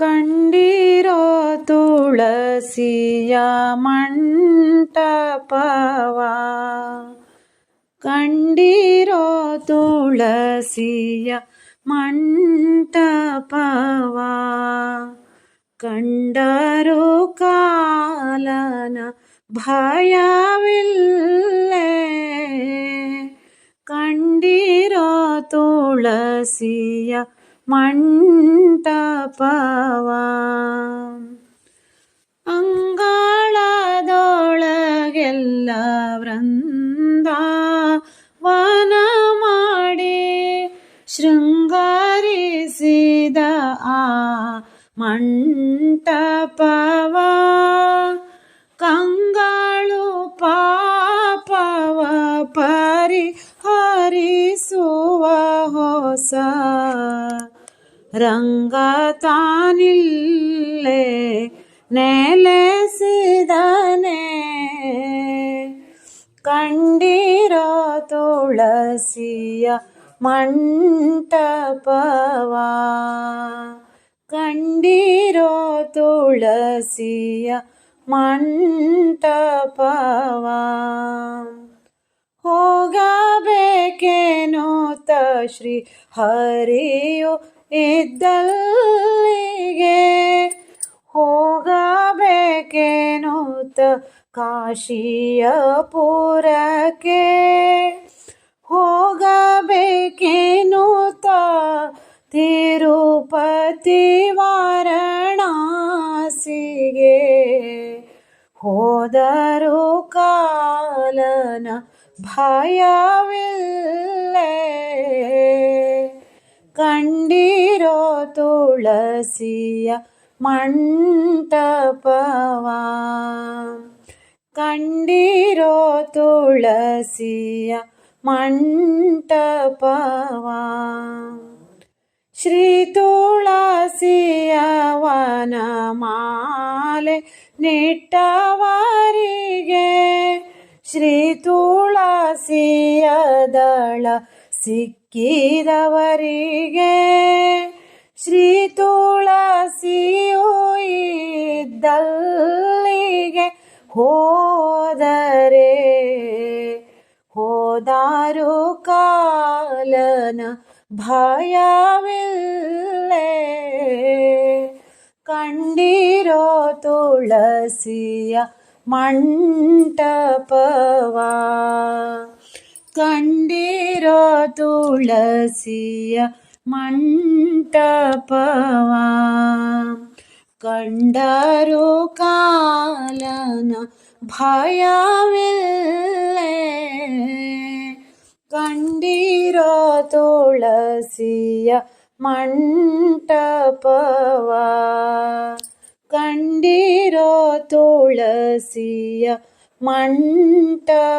ಕಂಡಿರೋ ತುಳಸಿಯ ಮಂಟಪವ ಕಂಡಿರೋ ತುಳಸಿಯ ಮಂಟಪವ ಕಂಡರು ಕಾಲನ ಭಯವಿಲ್ಲೇ ಕಂಡಿರೋ ತುಳಸಿಯ ಮಂಟಪವ ಅಂಗಳದೊಳಗೆಲ್ಲ ವೃಂದ ವನ ಮಾಡಿ ಶೃಂಗಾರಿಸಿದ ಆ ಮಂಟಪವ ರಂಗ ತಾನಿಲ್ಲೇ ನೆಲೆಸಿದನೆ ಕಂಡಿರೋ ತುಳಸಿಯ ಮಂಟಪವ. ಕಂಡಿರೋ ತುಳಸಿಯ ಮಂಟಪವ. ಹೋಗಬೇಕೇನೋ ತ ಶ್ರೀ ಹರಿಯು ಇದ್ದಲ್ಲಿಗೆ ಹೋಗಬೇಕೇನು ತ ಕಾಶಿಯ ಪುರಕ್ಕೆ ಹೋಗಬೇಕೇನು ತ ತಿರುಪತಿ ವಾರಣಾಸಿಗೆ ಹೋದರು ಕಾಲನ ಭಯವಿಲ್ಲೇ. ತುಳಸಿಯ ಮಂಟಪವ. ಕಂಡಿರೋ ತುಳಸಿಯ ಮಂಟಪವ. ಶ್ರೀ ತುಳಸಿಯ ವನಮಾಲೆ ನಿಟ್ಟವರಿಗೆ ಶ್ರೀ ತುಳಸಿಯ ದಳ ಸಿಕ್ಕಿದವರಿಗೆ. ತುಳಸಿಯು ಇದ್ದಲ್ಲಿಗೆ ಹೋದರೆ ಹೋದಾರು ಕಾಲನ ಭಯವಿಲ್ಲೇ ಕಂಡಿರೋ ತುಳಸಿಯ ಮಂಟಪವ ಕಂಡಿರೋ ತುಳಸಿಯ ಮಂಟಪವ ಕಂಡರು ಕಾಲನ ಭಯವಿಲ್ಲೇ ಕಂಡಿರೋ ತುಳಸಿಯ ಮಂಟಪವ ಕಂಡಿರೋ ತುಳಸಿಯ ಮಂಟಪವ